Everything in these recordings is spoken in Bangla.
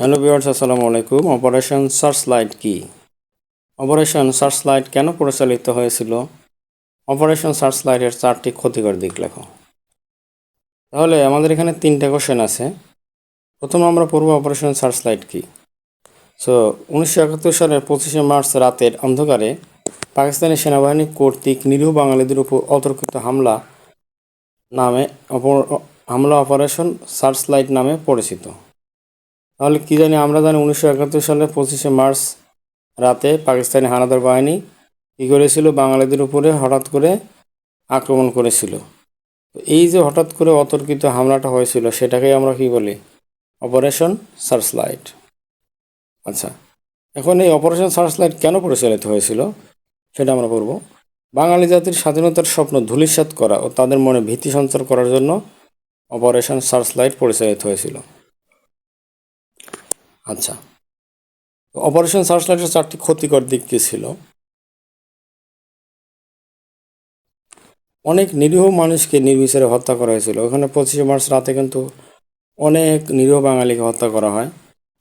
হ্যালো ভিউয়ার্স আসসালামু আলাইকুম অপারেশন সার্চ লাইট কি? অপারেশন সার্চ লাইট কেন পরিচালিত হয়েছিল? অপারেশন সার্চ লাইটের চারটি ক্ষতিকর দিক লেখো। তাহলে আমাদের এখানে তিনটে কোশ্চেন আছে। প্রথমে আমরা পড়ব অপারেশন সার্চ লাইট কি? সো উনিশশো একাত্তর সালের পঁচিশে মার্চ রাতের অন্ধকারে পাকিস্তানি সেনাবাহিনী কর্তৃক নিরীহ বাঙালিদের উপর অতর্কিত হামলা নামে হামলা অপারেশন সার্চ লাইট নামে পরিচিত। তাহলে কি জানি, আমরা জানি উনিশশো একাত্তর সালের পঁচিশে মার্চ রাতে পাকিস্তানি হানাদার বাহিনী কী করেছিল? বাঙালিদের উপরে হঠাৎ করে আক্রমণ করেছিল। তো এই যে হঠাৎ করে অতর্কিত হামলাটা হয়েছিল, সেটাকেই আমরা কি বলি? অপারেশন সার্চ লাইট আচ্ছা এখন এই অপারেশন সার্চ লাইট কেন পরিচালিত হয়েছিল সেটা আমরা পড়ব। বাঙালি জাতির স্বাধীনতার স্বপ্ন ধূলিসাৎ করা ও তাদের মনে ভীতি সঞ্চার করার জন্য অপারেশন সার্চ লাইট পরিচালিত হয়েছিল। আচ্ছা। অপারেশন সার্চলাইটের চারটি ক্ষতিকর দিক কী ছিল? অনেক নিরীহ মানুষকে নির্বিচারে হত্যা করা হয়েছিল। ওখানে পঁচিশে মার্চ রাতে কিন্তু অনেক নিরীহ বাঙালিকে হত্যা করা হয়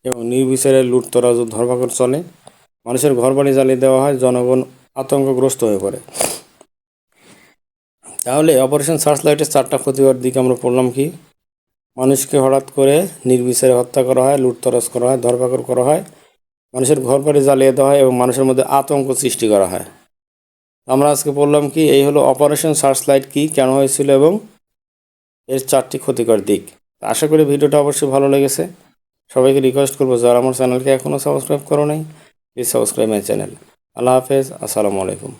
এবং নির্বিচারে লুটতরাজ ধরপাকড় চলে। মানুষের ঘরবাড়ি জ্বালিয়ে দেওয়া হয়, জনগণ আতঙ্কগ্রস্ত হয়ে পড়ে। তাহলে অপারেশন সার্চলাইটের চারটা ক্ষতিকর দিক আমরা পড়লাম কি? মানুষকে হঠাৎ করে নির্বিচারে হত্যা করা হয়, লুটতরাজ করা হয়, ধরপাকড় করা হয়, মানুষের ঘর বাড়ি জ্বালিয়ে দেওয়া হয় এবং মানুষের মধ্যে আতঙ্ক সৃষ্টি করা হয়। আমরা আজকে বললাম কি, এই হলো অপারেশন সার্চ লাইট কি, কেন হয়েছিল এবং এর চারটি ক্ষতিকর দিক। আশা করি ভিডিওটা অবশ্যই ভালো লেগেছে। সবাইকে রিকোয়েস্ট করব, যারা আমার চ্যানেলকে এখনও সাবস্ক্রাইব করো নাই প্লিজ সাবস্ক্রাইব মাই চ্যানেল আল্লাহ হাফেজ, আসসালামু আলাইকুম।